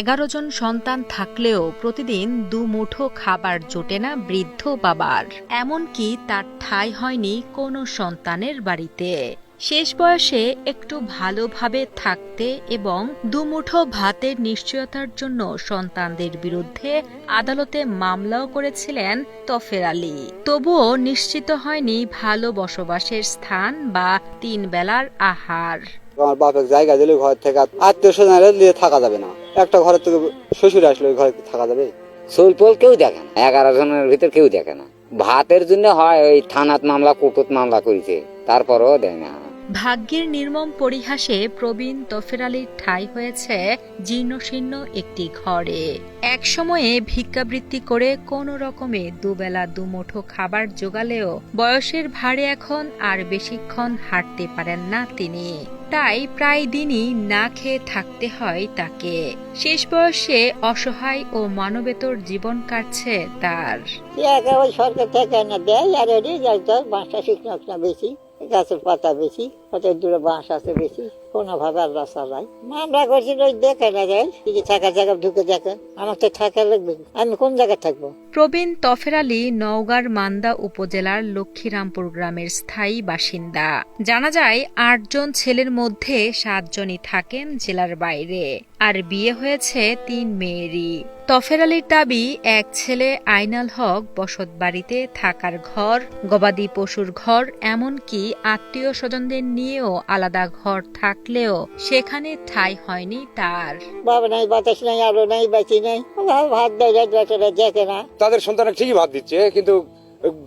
এগারো জন সন্তান থাকলেও প্রতিদিন দু মুঠো খাবার জোটে না বৃদ্ধ বাবার। এমনকি তার ঠাঁই হয়নি কোনো সন্তানের বাড়িতে। শেষ বয়সে একটু ভালোভাবে থাকতে এবং দুমুঠো ভাতের নিশ্চয়তার জন্য সন্তানদের বিরুদ্ধে আদালতে মামলাও করেছিলেন তফের আলী। তবুও নিশ্চিত হয়নি ভালো বসবাসের স্থান বা তিন বেলার আহার। আমার বাপের জায়গা দিলে ঘর থেকে আত্মীয় স্বজন নিয়ে থাকা যাবে না। একটা ঘরের থেকে শ্বশুর আসলে ওই ঘরে থাকা যাবে। সোলপোল কেউ দেখে না। এগারো জনের ভিতর কেউ দেখে না। ভাতের জন্য হয় ওই থানাত মামলা কুটুত মামলা করেছে। তারপরও দেয় না। ভাগ্যের নির্মম পরিহাসে প্রবীণ তফের আলীর ঠাঁই হয়েছে জীর্ণশীর্ণ একটি ঘরে। এক সময়ে ভিক্ষাবৃত্তি করে কোনো রকমে দুবেলা দুমুঠো খাবার জোগালেও বয়সের ভারে এখন আর বেশিক্ষণ হাঁটতে পারেন না তিনি। তাই প্রায় দিনই না খেয়ে থাকতে হয় তাকে। শেষ বয়সে অসহায় ও মানবেতর জীবন কাটছে তার। সরকার থেকে না দেয়, আর যাইতে বাঁশটা না বেশি। গাছের পাতা বেশি কত দূরে বাঁশ আছে বেশি, কোনোভাবে আল্লাহ চালাই মামলা করছি, ওই দেখে না যায় কি থাকা জায়গা ঢুকে দেখে, আমার তো থাকা লাগবে। আমি কোন জায়গায় থাকব? প্রবীণ তফের আলী নওগাঁর মান্দা উপজেলার লক্ষ্মীরামপুর গ্রামের স্থায়ী বাসিন্দা। জানা যায়, আটজন ছেলের মধ্যে সাতজনই থাকেন জেলার বাইরে। আর বিয়ে হয়েছে তিন মেয়েরই। তফের আলীর দাবি এক ছেলে আইনাল হক বসত বাড়িতে থাকার ঘর গবাদি পশুর ঘর এমনকি আত্মীয় স্বজনদের নিয়েও আলাদা ঘর থাকলেও সেখানে ঠাঁই হয়নি তার। বাবা নাই বাতাস নাই আলো নাই বাঁচি নাই ভাত দেয় দেখে না। তাদের সন্তানরা ঠিকই ভাত দিচ্ছে কিন্তু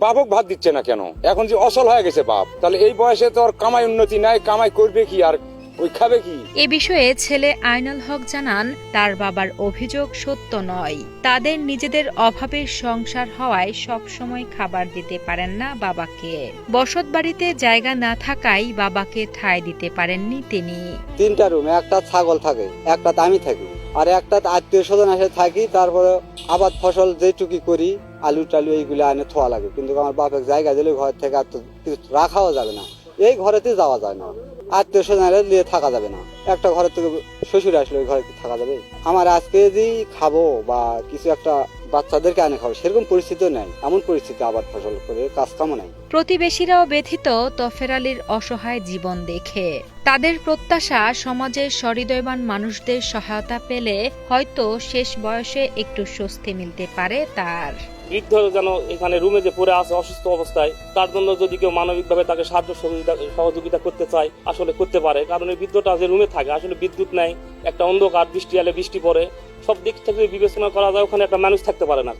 বাবক ভাত দিচ্ছে না কেন? এখন যে অসল হয়ে গেছে বাপ তাহলে এই বয়সে তো আর কামাই উন্নতি নাই কামাই করবে কি আর? ওই খাবে কি? এ বিষয়ে ছেলে আইনাল হক জানান তার বাবার অভিযোগ সত্য নয়। তাদের নিজেদের অভাবের সংসার হওয়ায় সব সময় খাবার দিতে পারেন না বাবাকে। বসত বাড়িতে জায়গা না থাকায় বাবাকে ঠাঁই দিতে পারেননি তিনি। তিনটা রুমে একটা ছাগল থাকে একটা আমি থাকি আর একটা আত্মীয় স্বজন এসে থাকি তারপরে আবাদ ফসল যেটুকি করি আলু টালু এইগুলো আনে থোয়া লাগে। কিন্তু আমার বাপের জায়গা দিলে ঘর থেকে আর তো কিছু রাখাও যাবে না। এই ঘরেতে যাওয়া যায় না। আত্মীয় স্বজনের নিয়ে থাকা যাবে না। একটা ঘরের থেকে শ্বশুর আসলে ওই ঘরে থাকা যাবে। আমার আজকে যদি খাব বা কিছু একটা বাচ্চাদেরকে আনে খাব সেরকম পরিস্থিতিও নাই। এমন পরিস্থিতি আবাদ ফসল করে কাজ কামও নাই। প্রতিবেশীরাও ব্যথিত তফের আলীর অসহায় জীবন দেখে। তাদের প্রত্যাশা সমাজের সহৃদয়বান মানুষদের সহায়তা পেলে হয়তো শেষ বয়সে একটু স্বস্তি মিলতে পারে তার। বৃদ্ধ যেন এখানে রুমে যে পড়ে আছে অসুস্থ অবস্থায় তার জন্য যদি কেউ মানবিকভাবে তাকে সাহায্য সহযোগিতা সহযোগিতা করতে চায় আসলে করতে পারে। কারণ এই বৃদ্ধটা যে রুমে থাকে আসলে বিদ্যুৎ নাই একটা অন্ধকার বৃষ্টি এলে বৃষ্টি পড়ে। সব দিক থেকে বিবেচনা করা যায় ওখানে একটা মানুষ থাকতে পারে না।